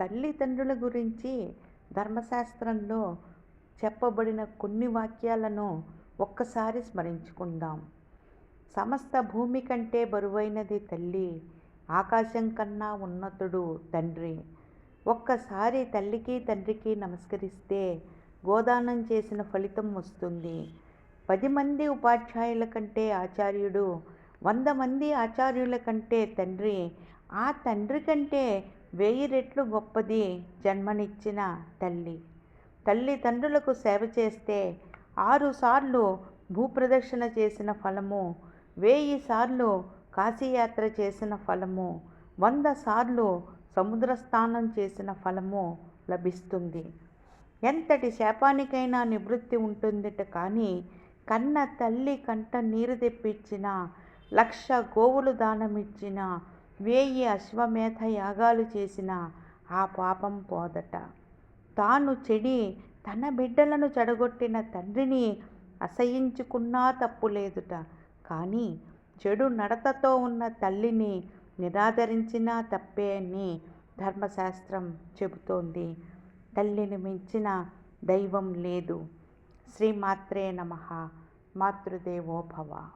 తల్లిదండ్రుల గురించి ధర్మశాస్త్రంలో చెప్పబడిన కొన్ని వాక్యాలను ఒక్కసారి స్మరించుకుందాం. సమస్త భూమి కంటే బరువైనది తల్లి ఆకాశం కన్నా ఉన్నతుడు తండ్రి. ఒక్కసారి తల్లికి తండ్రికి నమస్కరిస్తే గోదానం చేసిన ఫలితం వస్తుంది. పది మంది ఉపాధ్యాయుల కంటే ఆచార్యుడు వంద మంది ఆచార్యుల కంటే తండ్రి ఆ తండ్రి కంటే వెయ్యి రెట్లు గొప్పది జన్మనిచ్చిన తల్లి. తల్లిదండ్రులకు సేవ చేస్తే ఆరు సార్లు భూప్రదక్షిణ చేసిన ఫలము వెయ్యి సార్లు కాశీయాత్ర చేసిన ఫలము వంద సార్లు సముద్ర స్నానం చేసిన ఫలము లభిస్తుంది. ఎంతటి శాపానికైనా నివృత్తి ఉంటుందిట కానీ కన్న తల్లి కంట నీరు తెప్పించిన లక్ష గోవులు దానమిచ్చిన వేయి అశ్వమేధ యాగాలు చేసిన ఆ పాపం పోదట. తాను చెడి తన బిడ్డలను చెడగొట్టిన తండ్రిని అసహించుకున్నా తప్పు లేదుట. కానీ చెడు నడతతో ఉన్న తల్లిని నిరాదరించినా తప్పే అని ధర్మశాస్త్రం చెబుతోంది. తల్లిని మించిన దైవం లేదు. శ్రీమాత్రే నమ. మాతృదేవో భవ.